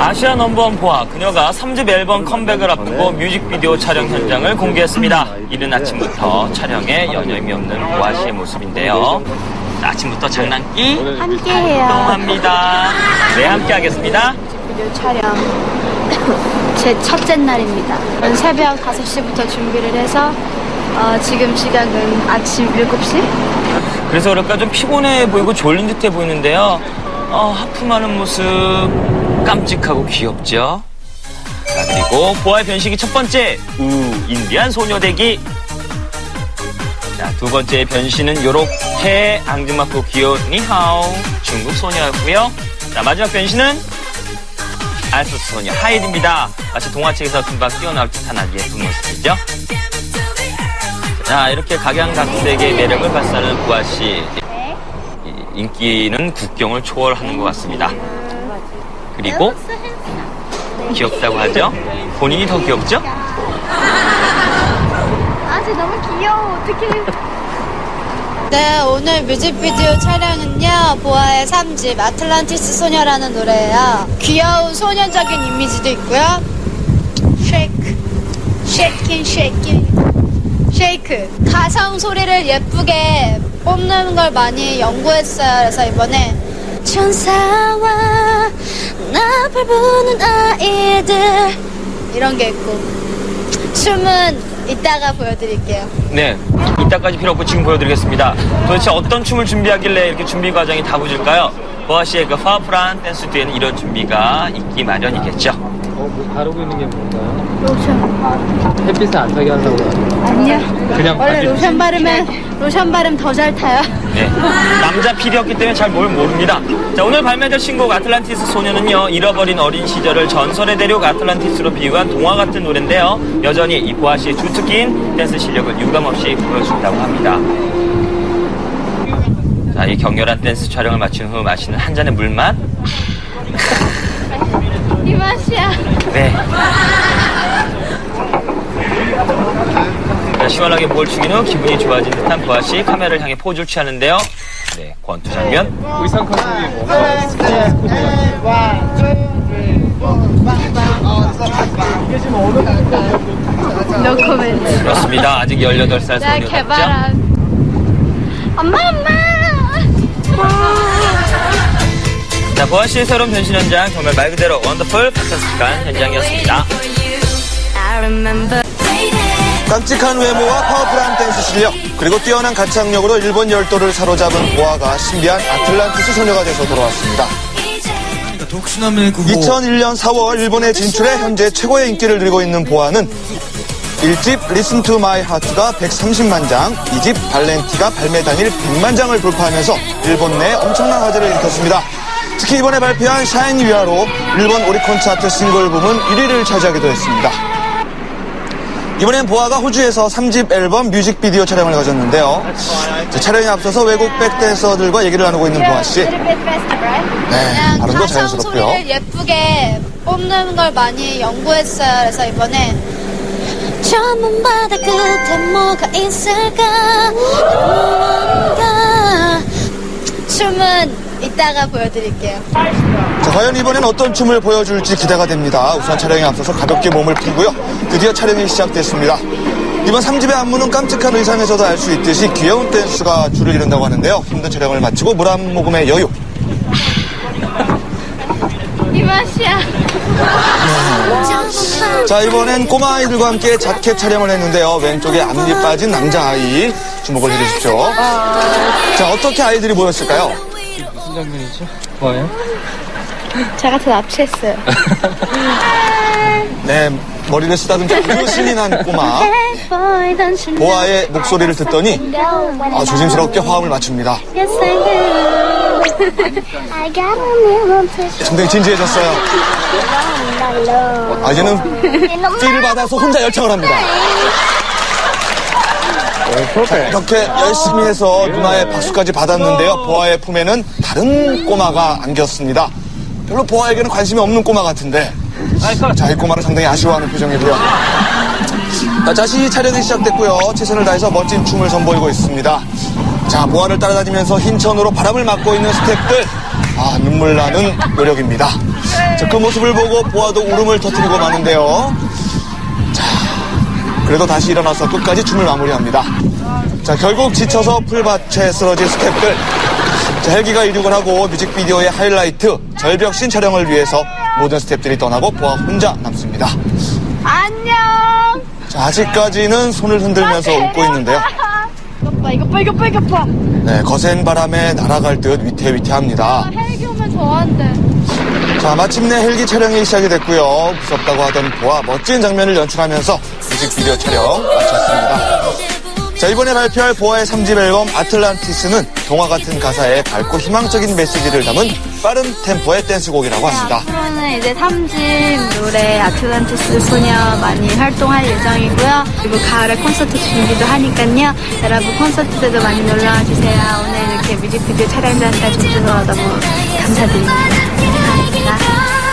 아시아 넘버원 보아 그녀가 3집 앨범 컴백을 앞두고 뮤직비디오 촬영 현장을 공개했습니다. 이른 아침부터 촬영에 여념이 없는 보아 씨의 모습인데요. 아침부터 장난기 함께해요. 합니다. 네, 함께 하겠습니다. 비디오 촬영 제 첫째 날입니다. 저는 새벽 5시부터 준비를 해서 어, 지금 시각은 아침 7시? 그래서 그럴까 좀 피곤해 보이고 졸린 듯해 보이는데요. 어, 하품하는 모습 깜찍하고 귀엽죠. 자, 그리고 보아의 변식이 첫 번째 우 인디안 소녀 되기. 자, 두 번째 변신은 요렇게 앙증맞고 귀여운 니하오 중국 소녀였고요. 자, 마지막 변신은 알프스 소녀 하이드입니다. 마치 동화책에서 금방 뛰어나올 듯한 예쁜 모습이죠. 자, 이렇게 각양각색의 매력을 발산하는 부아 씨. 이- 인기는 국경을 초월하는 것 같습니다. 그리고 귀엽다고 하죠? 본인이 더 귀엽죠? 아, 쟤 너무 귀여워. 어떡해. 네, 오늘 뮤직비디오 촬영은요, 보아의 3집 아틀란티스 소녀라는 노래예요. 귀여운 소년적인 이미지도 있고요. 쉐이크, 쉐이킹, 쉐이킹, 쉐이크. 가성 소리를 예쁘게 뽑는 걸 많이 연구했어요. 그래서 이번에 천사와 나팔 부는 아이들 이런 게 있고 춤은 이따가 보여드릴게요. 네. 이따까지 필요 없고 지금 보여드리겠습니다. 도대체 어떤 춤을 준비하길래 이렇게 준비 과정이 다부질까요? 보아 씨의 그 파워풀한 댄스 뒤에는 이런 준비가 있기 마련이겠죠. 어, 뭐 바르고 있는 게 뭔가요? 로션. 햇빛을 안 타게 하려고 하는 아니요. 그냥 원래 바르는 로션 바르면 로션 바르면 더 잘 타요. 네. 남자 필이었기 때문에 잘 뭘 모릅니다. 자, 오늘 발매될 신곡 아틀란티스 소녀는요, 잃어버린 어린 시절을 전설의 대륙 아틀란티스로 비유한 동화 같은 노래인데요. 여전히 이 보아 씨의 주특기인 댄스 실력을 유감없이 보여준다고 합니다. 자, 이 격렬한 댄스 촬영을 마친 후 마시는 한 잔의 물맛. 이 맛이야. 네. 자, 시원하게 뭘 죽인 후 기분이 좋아진 듯한 보아 씨 카메라를 향해 포즈를 취하는데요. 네, 권투 장면. 의상 컨셉이 뭔가 스페이스 코드 같은 노 코멘트. 그렇습니다. 아직 18살 나 소녀답죠? 개발한. 엄마 엄마. 자, 보아 씨의 새로운 변신 현장 정말 말 그대로 원더풀 판타스틱한 현장이었습니다. 깜찍한 외모와 파워풀한 댄스 실력 그리고 뛰어난 가창력으로 일본 열도를 사로잡은 보아가 신비한 아틀란티스 소녀가 돼서 돌아왔습니다. 2001년 4월 일본에 진출해 현재 최고의 인기를 누리고 있는 보아는 1집 Listen to My Heart가 130만 장, 2집 발렌티가 발매 당일 100만 장을 돌파하면서 일본 내에 엄청난 화제를 일으켰습니다. 특히 이번에 발표한 샤이니 위아로 일본 오리콘 차트 싱글 부문 1위를 차지하기도 했습니다. 이번엔 보아가 호주에서 3집 앨범 뮤직비디오 촬영을 가졌는데요. 자, 촬영에 앞서서 외국 백댄서들과 얘기를 나누고 있는 보아 씨. 네, 네, 발음도 자연스럽고요. 소리를 예쁘게 뽑는 걸 많이 연구했어요. 그래서 이번에 전문 바다 끝에 뭐가 있을까 무언가 춤은 이따가 보여드릴게요. 자, 과연 이번엔 어떤 춤을 보여줄지 기대가 됩니다. 우선 촬영에 앞서서 가볍게 몸을 풀고요. 드디어 촬영이 시작됐습니다. 이번 3집의 안무는 깜찍한 의상에서도 알 수 있듯이 귀여운 댄스가 줄을 이룬다고 하는데요. 힘든 촬영을 마치고 물 한 모금의 여유. 이 맛이야. 자, 이번엔 꼬마 아이들과 함께 자켓 촬영을 했는데요. 왼쪽에 앞니 빠진 남자 아이 주목을 해주십시오. 자, 어떻게 아이들이 모였을까요? 장면이죠? 뭐예요? 제가 더 납치했어요. 네, 머리를 쓰다듬자 아주 신이 난 꼬마. 보아의 목소리를 듣더니 아, 조심스럽게 화음을 맞춥니다. 상당히 진지해졌어요. 아, 이제는 필을 받아서 혼자 열창을 합니다. 이렇게 열심히 해서 누나의 박수까지 받았는데요. 보아의 품에는 다른 꼬마가 안겼습니다. 별로 보아에게는 관심이 없는 꼬마 같은데. 자, 이 꼬마를 상당히 아쉬워하는 표정이고요. 자, 다시 촬영이 시작됐고요. 최선을 다해서 멋진 춤을 선보이고 있습니다. 자, 보아를 따라다니면서 흰 천으로 바람을 맞고 있는 스태프들. 아, 눈물 나는 노력입니다. 자, 그 모습을 보고 보아도 울음을 터뜨리고 마는데요. 자, 그래도 다시 일어나서 끝까지 춤을 마무리합니다. 자, 결국 지쳐서 풀밭에 쓰러진 스탭들. 자, 헬기가 이륙을 하고 뮤직비디오의 하이라이트 절벽신 촬영을 위해서 모든 스탭들이 떠나고 보아 혼자 남습니다. 안녕. 자, 아직까지는 손을 흔들면서 웃고 있는데요. 이것 봐, 이것 봐, 이것 봐, 이것 봐. 네, 거센 바람에 날아갈 듯 위태위태합니다. 헬기 오면 좋아한대. 자, 마침내 헬기 촬영이 시작이 됐고요. 무섭다고 하던 보아 멋진 장면을 연출하면서 뮤직비디오 촬영 마쳤습니다. 자, 이번에 발표할 보아의 3집 앨범 아틀란티스는 동화 같은 가사에 밝고 희망적인 메시지를 담은 빠른 템포의 댄스곡이라고 합니다. 앞으로는 이제 3집 노래 아틀란티스 소녀 많이 활동할 예정이고요. 그리고 가을에 콘서트 준비도 하니까요. 여러분 콘서트 때도 많이 놀러와 주세요. 오늘 이렇게 뮤직비디오 촬영장까지 주셔서 너무 감사드립니다.